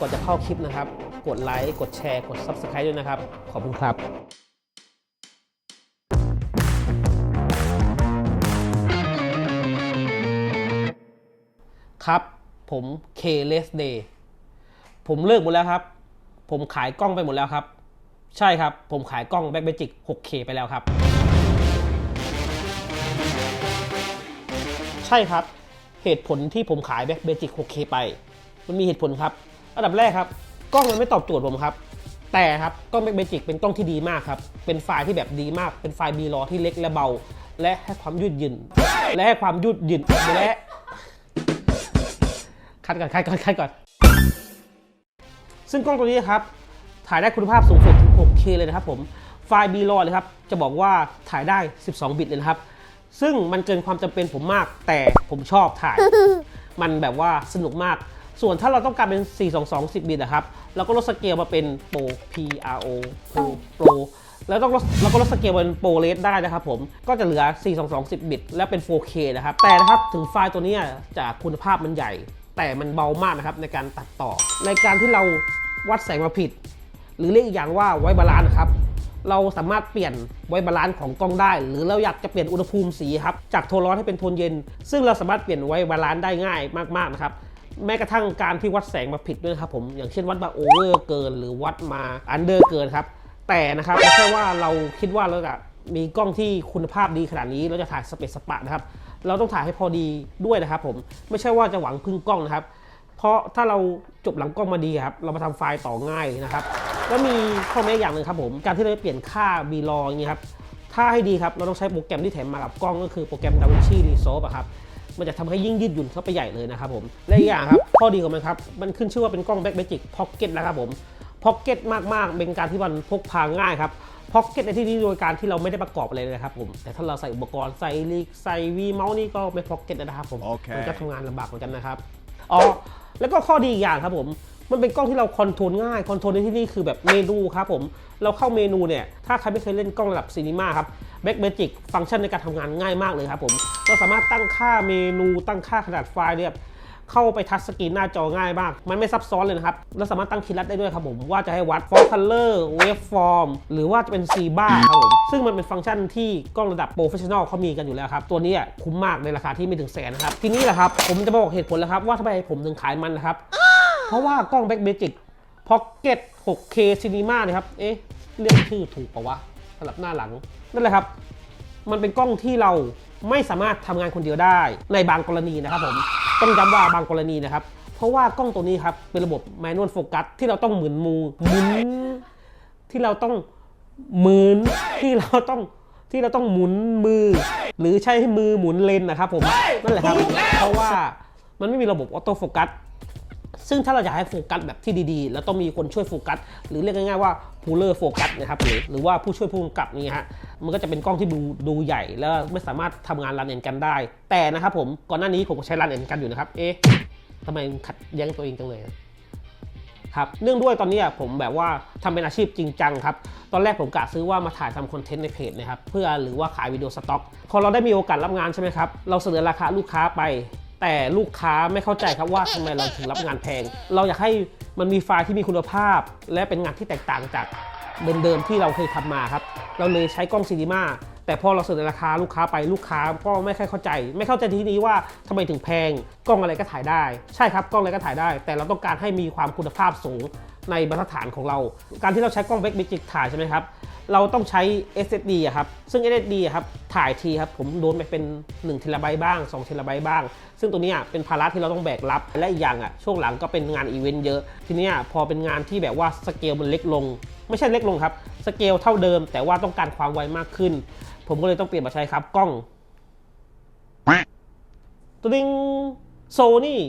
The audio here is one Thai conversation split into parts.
ก่อนจะเข้าคลิปนะครับ กดไลค์ กดแชร์ กด Subscribe ด้วยนะครับ ขอบคุณครับครับ ผมเคเลสเดย์ผมเลิกหมดแล้วครับ ผมขายกล้องไปหมดแล้วครับ ใช่ครับ ผมขายกล้องแบ็คเบจิก 6K ไปแล้วครับ ใช่ครับ เหตุผลที่ผมขายแบ็คเบจิก 6K ไป มันมีเหตุผลครับ อันดับแรกครับกล้องมันไม่ตอบโจทย์ผมครับ แต่ครับกล้องแบ็คเบจิกเป็นกล้องที่ดีมากครับเป็นไฟล์ที่แบบดีมากเป็นไฟล์บีรอที่เล็กและเบา และให้ความยืดหยุ่นและให้ความยืดหยุ่นและคัดก่อนคัดก่อนคัดก่อน ซึ่งกล้องตัวนี้ครับถ่ายได้คุณภาพสูงสุดถึง 6K เลยนะครับผมไฟล์ B-RAW เลยครับจะบอกว่าถ่ายได้ 12 บิตเลยนะครับซึ่งมันเกินความจำเป็นผมมาก แต่ผมชอบถ่าย มันแบบว่าสนุกมาก ส่วนถ้าเราต้องการเป็น 422 10 บิตนะครับ เราก็ลดสเกลมาเป็น Pro PRO Pro Pro แล้วต้องเราก็ลดสเกลเป็น Pro Red ได้นะครับผม ก็จะเหลือ 422 10 บิต และเป็น 4K นะครับ แต่นะครับถึงไฟล์ตัวนี้จะคุณภาพมันใหญ่ แต่มันเบามากนะครับในการตัดต่อ ในการที่เราวัดแสงมาผิด หรือเรียกอีกอย่างว่าไวบาลานซ์ครับเราสามารถเปลี่ยนไวบาลานซ์ของกล้องได้ หรือเราอยากจะเปลี่ยนอุณหภูมิสีครับจากโทนร้อนให้เป็นโทนเย็น ซึ่งเราสามารถเปลี่ยนไวบาลานซ์ได้ง่ายมากๆนะครับ แม้กระทั่งการที่วัดแสงมาผิดด้วยนะครับผมอย่างเช่นวัดมาโอเวอร์เกิน หรือวัดมาอันเดอร์เกินครับแต่นะครับไม่ใช่ว่าเราคิดว่าเราจะมีกล้องที่คุณภาพดีขนาดนี้เราจะถ่ายสเปซสปะนะครับเราต้องถ่ายให้พอดีด้วยนะครับผมไม่ใช่ว่าจะหวังพึ่งกล้องนะครับ เพราะถ้าเราจบหลังกล้องมาดีครับเรามาทำไฟล์ต่อง่ายนะครับแล้วมีข้อแม้อย่างหนึ่งครับผมการที่เราจะเปลี่ยนค่า b r a w อย่างนี้ครับถ้าให้ดีครับเราต้องใช้โปรแกรมที่แถมมากับกล้องก็คือโปรแกรม DaVinci Resolve ครับ มันจะทำให้ยิ่งยืดหยุ่นเข้าไปใหญ่เลยนะครับผมและอีกอย่างครับข้อดีของมันครับมันขึ้นชื่อว่าเป็นกล้อง Blackmagic Pocket นะครับผม Pocket มากๆ เป็นการที่มันพกพาง่ายครับ Pocket ในที่นี้โดยการที่เราไม่ได้ประกอบอะไรเลยนะครับผมแต่ถ้าเราใส่อุปกรณ์ใส่ลิกใส่วีเมาส์นี่ก็ไม่ Pocket นะครับผมโอเคมันจะทำงานลำบากเหมือนกันนะครับอ๋อแล้วก็ข้อดีอีกอย่างครับผม มันเป็นกล้องที่เราคอนโทรลง่ายคอนโทรลในที่นี่คือแบบเมนูครับผม เราเข้าเมนูเนี่ย ถ้าใครไม่เคยเล่นกล้องระดับซีนีมาครับ b a c k Magic ฟังก์ชันในการทำงานง่ายมากเลยครับผมเราสามารถตั้งค่าเมนูตั้งค่าขนาดไฟล์เนี่ยเข้าไปทัชสกรีนหน้าจอง่ายมาก มันไม่ซับซ้อนเลยนะครับ เราสามารถตั้งคีย์ลัดได้ด้วยครับผม ว่าจะให้วัด font color waveform หรือว่าจะเป็น C bar ครับผม ซึ่งมันเป็นฟังก์ชันที่กล้องระดับโปรเฟชชั่นอลเขามีกันอยู่แล้วครับ ตัวนี้คุ้มมากในราคาที่ไม่ถึงแสนนะครับ ทีนี้แหละครับ ผมจะบอกเหตุผลแล้วครับ ว่าทำไมผมถึงขายมันนะครับ เพราะว่ากล้อง Blackmagic Pocket 6K Cinema นะครับ เอ๊ะ เรียกชื่อถูกปะวะสำหรับหน้าหลัง นั่นแหละครับ มันเป็นกล้องที่เราไม่สามารถทำงานคนเดียวได้ในบางกรณีนะครับผม ต้องย้ำว่าบางกรณีนะครับ เพราะว่ากล้องตัวนี้ครับ เป็นระบบ manual focus ที่เราต้องหมุนมูหมุนที่เราต้องหมุนที่เราต้องที่เราต้องหมุนมือ หรือใช้มือหมุนเลนนะครับผมนั่นแหละครับ เพราะว่ามันไม่มีระบบออโต้โฟกัส ซึ่งถ้าเราอยากให้โฟกัสแบบที่ดีๆ แล้วต้องมีคนช่วยโฟกัส หรือเรียกง่ายๆว่าพูลเลอร์โฟกัสนะครับหรือหรือว่าผู้ช่วยผู้กำกับนี่ฮะมันก็จะเป็นกล้องที่ดูดูใหญ่แล้วไม่สามารถทำงานรันเอ็นกันได้ แต่นะครับผมก่อนหน้านี้ผมก็ใช้รันเอ็นกันอยู่นะครับเอ๊ะทำไมขัดแย้งตัวเองจังเลยครับเนื่องด้วยตอนนี้ผมแบบว่าทำเป็นอาชีพจริงจังครับ ตอนแรกผมกะซื้อว่ามาถ่ายทำคอนเทนต์ในเพจนะครับ เพื่อหรือว่าขายวิดีโอสต็อก พอเราได้มีโอกาสรับงานใช่ไหมครับ เราเสนอราคาลูกค้าไป แต่ลูกค้าไม่เข้าใจครับว่าทำไมเราถึงรับงานแพง เราอยากให้มันมีไฟล์ที่มีคุณภาพ และเป็นงานที่แตกต่างจากเดิมๆที่เราเคยทำมาครับ เราเลยใช้กล้องซีนีมาแต่พอเราเสนอราคาลูกค้าไปลูกค้าก็ไม่ค่อยเข้าใจ ไม่เข้าใจที่นี้ว่าทำไมถึงแพงกล้องอะไรก็ถ่ายได้ ใช่ครับกล้องอะไรก็ถ่ายได้ แต่เราต้องการให้มีความคุณภาพสูง ในมาตรฐานของเรา การที่เราใช้กล้องเวกเมจิกถ่ายใช่ไหมครับ เราต้องใช้ SSD อะครับ ซึ่ง SSD อะครับถ่ายทีครับผมโดนไปเป็น1เทราไบต์บ้าง2เทราไบต์บ้าง ซึ่งตัวเนี้ยเป็นภาระที่เราต้องแบกรับ และอีกอย่างอะช่วงหลังก็เป็นงานอีเวนต์เยอะ ทีเนี้ยพอเป็นงานที่แบบว่าสเกลมันเล็กลง ไม่ใช่เล็กลงครับ สเกลเท่าเดิม แต่ว่าต้องการความไวมากขึ้น ผมก็เลยต้องเปลี่ยนมาใช้ครับกล้องตัวดิงโซนี่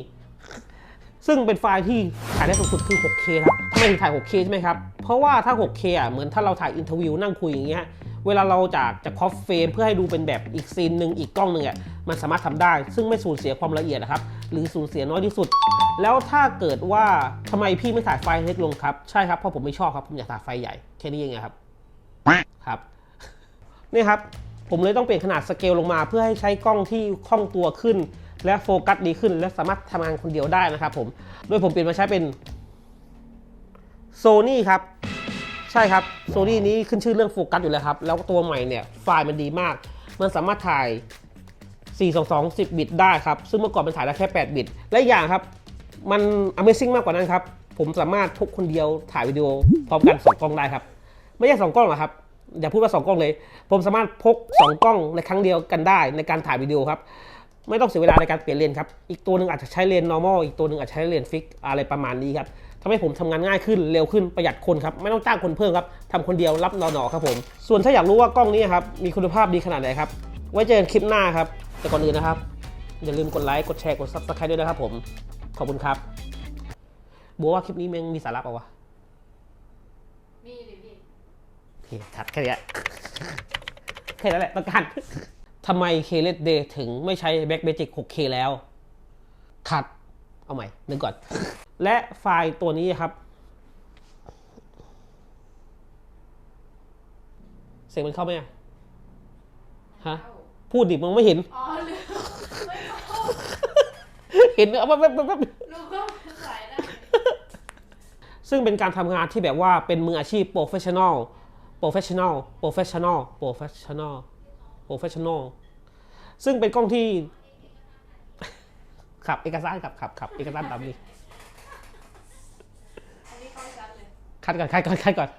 ซึ่งเป็นไฟล์ที่ถ่ายได้สูงสุดคือ 6K ครับทำไมถึงถ่าย 6K ใช่ไหมครับ เพราะว่าถ้า 6K อะเหมือนถ้าเราถ่ายอินเทอร์วิวนั่งคุยอย่างเงี้ยเวลาเราจากจะครอฟเฟรมเพื่อให้ดูเป็นแบบอีกซีนหนึ่งอีกกล้องหนึ่งอะมันสามารถทำได้ ซึ่งไม่สูญเสียความละเอียดนะครับ หรือสูญเสียน้อยที่สุด แล้วถ้าเกิดว่าทำไมพี่ไม่ถ่ายไฟล์เล็กลงครับ ใช่ครับเพราะผมไม่ชอบครับ ผมอยากถ่ายไฟล์ใหญ่แค่นี้เองครับครับนี่ครับ ผมเลยต้องเปลี่ยนขนาดสเกลลงมา เพื่อให้ใช้กล้องที่คล่องตัวขึ้น และโฟกัสดีขึ้น และสามารถทำงานคนเดียวได้นะครับผมโดยผมเปลี่ยนมาใช้เป็นโซนี่ครับใช่ครับโซนี่นี้ขึ้นชื่อเรื่องโฟกัสอยู่แล้วครับ แล้วตัวใหม่เนี่ยไฟล์มันดีมาก มันสามารถถ่าย 422 10 บิตได้ครับ ซึ่งเมื่อก่อนมันถ่ายได้แค่ 8 บิต และอีกอย่างครับ มัน Amazing มากกว่านั้นครับ ผมสามารถพกคนเดียวถ่ายวิดีโอพร้อมกัน 2 กล้องได้ครับ ไม่ใช่ 2 กล้องหรอกครับ อย่าพูดว่า 2 กล้องเลย ผมสามารถพก 2 กล้องในครั้งเดียวกันได้ในการถ่ายวิดีโอครับ ไม่ต้องเสียเวลาในการเปลี่ยนเลนครับ อีกตัวหนึ่งอาจจะใช้เลน normal อีกตัวหนึ่งอาจจะใช้เลนฟิกอะไรประมาณนี้ครับทำให้ผมทำงานง่ายขึ้นเร็วขึ้นประหยัดคนครับ ไม่ต้องจ้างคนเพิ่มครับทำคนเดียวรับนอนๆครับผม ส่วนถ้าอยากรู้ว่ากล้องนี้ครับมีคุณภาพดีขนาดไหนครับ ไว้เจอกันคลิปหน้าครับ แต่ก่อนอื่นนะครับ อย่าลืมกดไลค์กดแชร์กด subscribe ด้วยนะครับผม ขอบคุณครับบัวว่าคลิปนี้แมันมีสาระเปล่าวะมีดิพี่โอเคชัดแค่เนี้ยแค่นั้นแหละต้องการ ทำไมเคเลดเดย์ถึงไม่ใช้ Back Magic 6K แล้วขัด เอาใหม่นึกก่อน และไฟล์ตัวนี้ครับ เสียงมันเข้าไหมอะฮะ พูดดิมึงไม่เห็น อ๋อลืมไม่เข้าเห็นเอาแป๊บแป๊บแป๊บแป๊บรู้ก็เป็นสายได้ซึ่งเป็นการทำงานที่แบบว่าเป็นมืออาชีพ professional professional professional professional professional ซึ่งเป็นกล้องที่ขับเอกสารขับขับขับเอกสารตามนี้อันนี้เข้าชัดเลยคัดก่อนคัดก่อนคัดก่อน